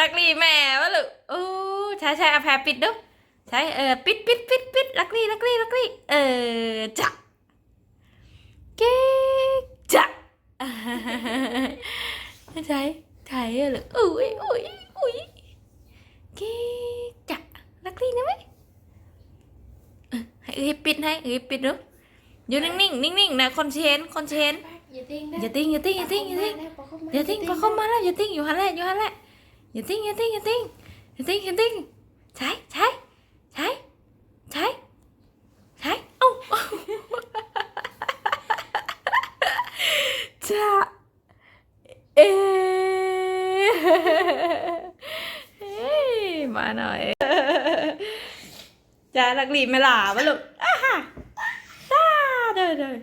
ลักลี่แม่วะลูกโอ้ใช่ใช่เอาแพรปิดดูใช่เออปิดปิดปิดปิดลักลี่ลักลี่ลักลี่เออจ้ะเก๊กจ้ะใช่ใช่อะลูกอุ้ยอุ้ยอุ้ยเก๊กจ้ะลักลี่นะไหมให้เอ้ยปิดให้เอ้ยปิดดูอยู่นิ่งๆนิ่งๆนะคอนเชนคอนเชนอย่าติ้งอย่าติ้งอย่าติ้งอย่าติ้งอย่าติ้งอย่าติ้งพอเข้ามาแล้วอย่าติ้งอยู่หันแหละอยู่หันแหละ อย่าติ้งอย่าติ้งอย่าติ้งอย่าติ้งอย่าติ้งใช่ใช่ใช่ใช่ใช่เอ้าจะเอเอ้ยมาหน่อยจะลักลีไม่หล่าวะลูกอ่าฮะตาเด้อเด้อ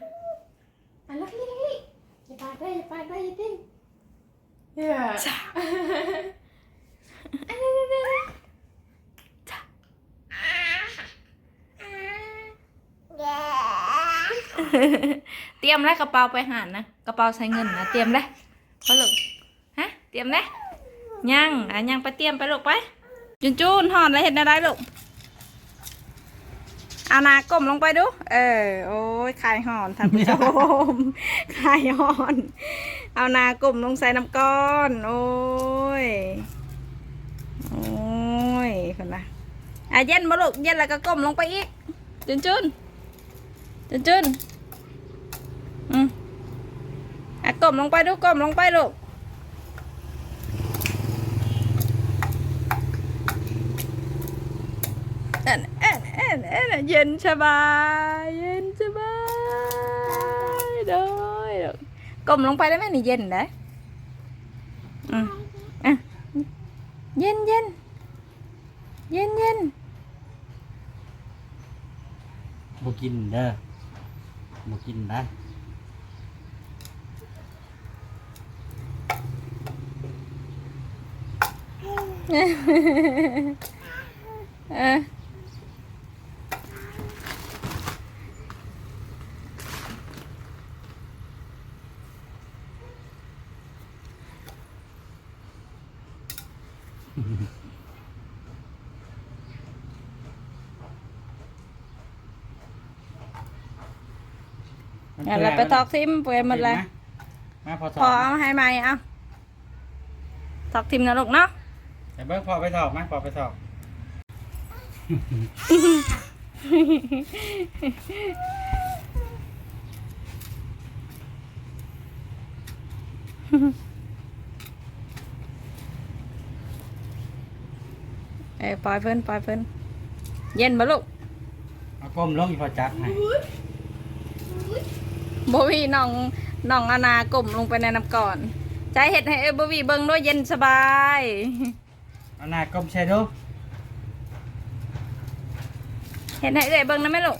อะลักลี่ลักลี่อย่าปาดได้อย่าปาดได้อย่าติ้งจ้ เตรียมแล้วกระเป๋าไปหารนะกระเป๋าใช้เงินนะเตรียมแล้วไปลูกฮะเตรียมแล้วยังอะยังไปเตรียมไปลูกไปจุนจุนหอนแล้วเห็นอะไรลูกเอานากลมลงไปดู เออ โอ้ยคลายหอนท่านผู้ชมคลายหอน เอานากลมลงใส่น้ำก้อน โอ้ย โอ้ยคนละอะเย็นมาลูกเย็นแล้วก็ก้มลงไปอีกจุนจุนจุนจุนอืมอะ ก้มลงไปดูก้มลงไปลูกเอ็นเอ็นเอ็นเอ็นเย็นสบายเย็นสบายด้อยกก้มลงไปได้ไหมนี่เย็นได้อืมอะเย็นเย็นเย็นเย็นบ่กินเด้อบ่กินนะ เออเอาเราไปทอกทิมเป ลี่ยนหมดเลยมาพอพอเอาให้ใหม่เอาทอกทิมนะลูกเนาะแต่เบิ่งพอไปถอกมาพอไปถอกเอ้ยปล่อยเพิ่นปล่อยเพิ่นเย็นบ่ลูกเอาก้มลงอีพอจับให้บวีน้องน้องอนากลมลงไปในน้ำก่อน ใจเห็ดให้เอ้ยบวีเบิ่งด้วยเย็นสบายเอาหน้าก้มใช่ดูเห็ดให้เอ้ยเบิ่งนะแม่ลูก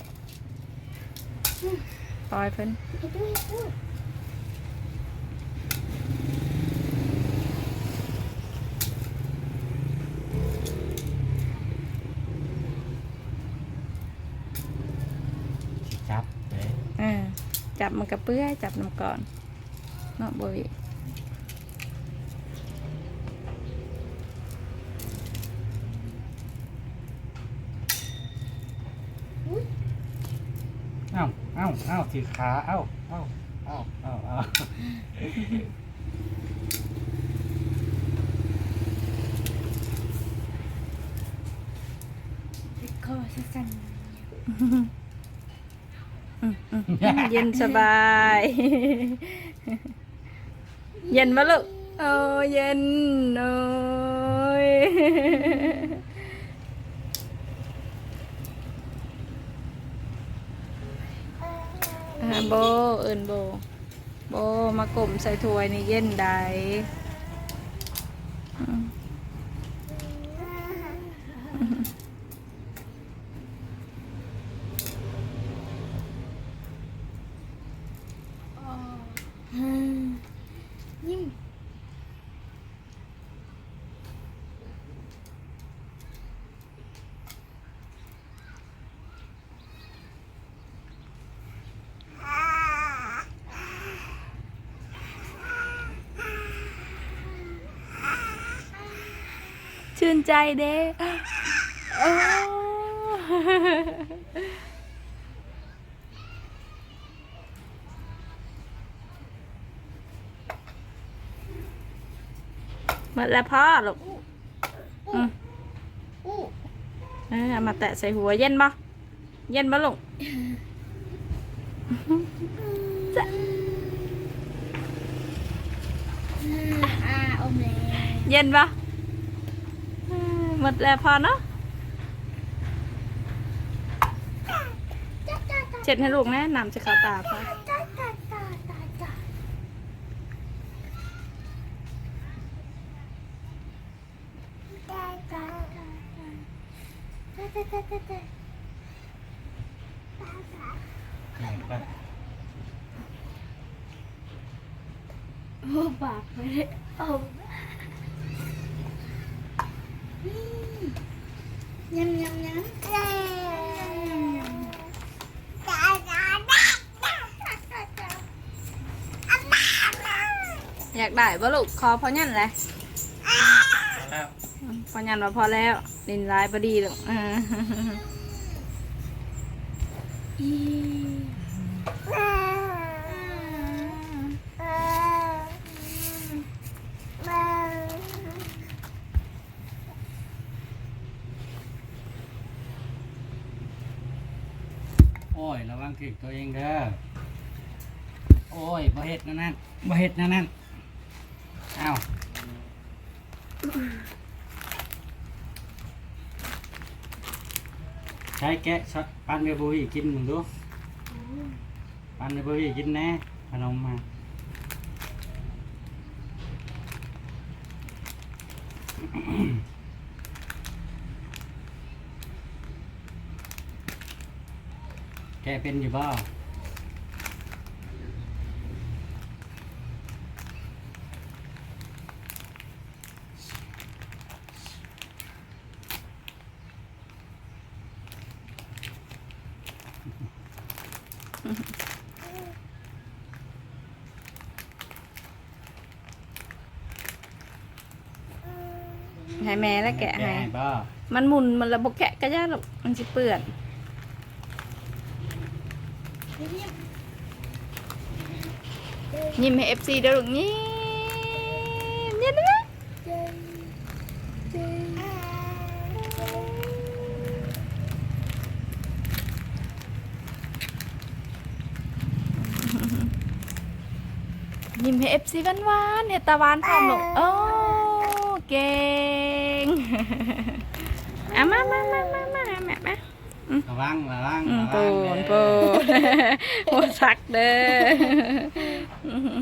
ปล่อยเพิ่นอย่าติ้งอย่าติ้งสิจับเด้อเออจับมันกระเปื้อยจับน้ำก่อนเนาะบวี อ้าเอ้าเอ้าถือขาเอ้าเอ้าเอ้าเอ้าเอ้าคอสั่นเย็นสบาย เย็นมาลูกโอ้เย็นโอ้ย อ่า โบเอินโบ โบมากลมใส่ถ้วยนี่เย็นได้อืม ยิ้ม ชื่นใจเด้โอ้หมดแล้วพ่อลูกอืมอู้เออเอามาแตะใส่หัวเย็นบ่เย็นบ่ลูกอ่าอมแล้วเย็นบ่เออ หมดแล้วพอเนาะเจ็ดให้ลูกแนะนำจะเขาตาพอโอ้ปากไปเลยโอ้ ยำยำยำจ้าจ้าจ้าจ้าอยากได้บ่ลูกคอพอยันแหละแล้วพอยันว่าพอแล้วดินร้ายบ่ดีลูกเอออีมา โอ้ยระวัง ถึกตัวเองเด้อโอ้ยบ่เฮ็ดนั่นนั่นบ่เฮ็ดนั่นนั่นเอ้าใช้แกะช็อตปันเบบุยกินมึงดูปันเบบุยกินแน่ขนมมาแกเป็นอยู่บ่ให้แม่แล้วแกะให้บ่มันหมุนมันระบบแกะก็ยากหรอกมันสิเปื้อน ยิ้มให้ FC เด้อลูกยิ้มยิ้มนะยิ้มให้ FC หวานๆเฮ็ดตาหวานพร้อมลูกโอ้เก่งอะมามามามามาแม่มา ระวังระวังอืมระวัปูงนเด้อปูนหัวสักเด้อ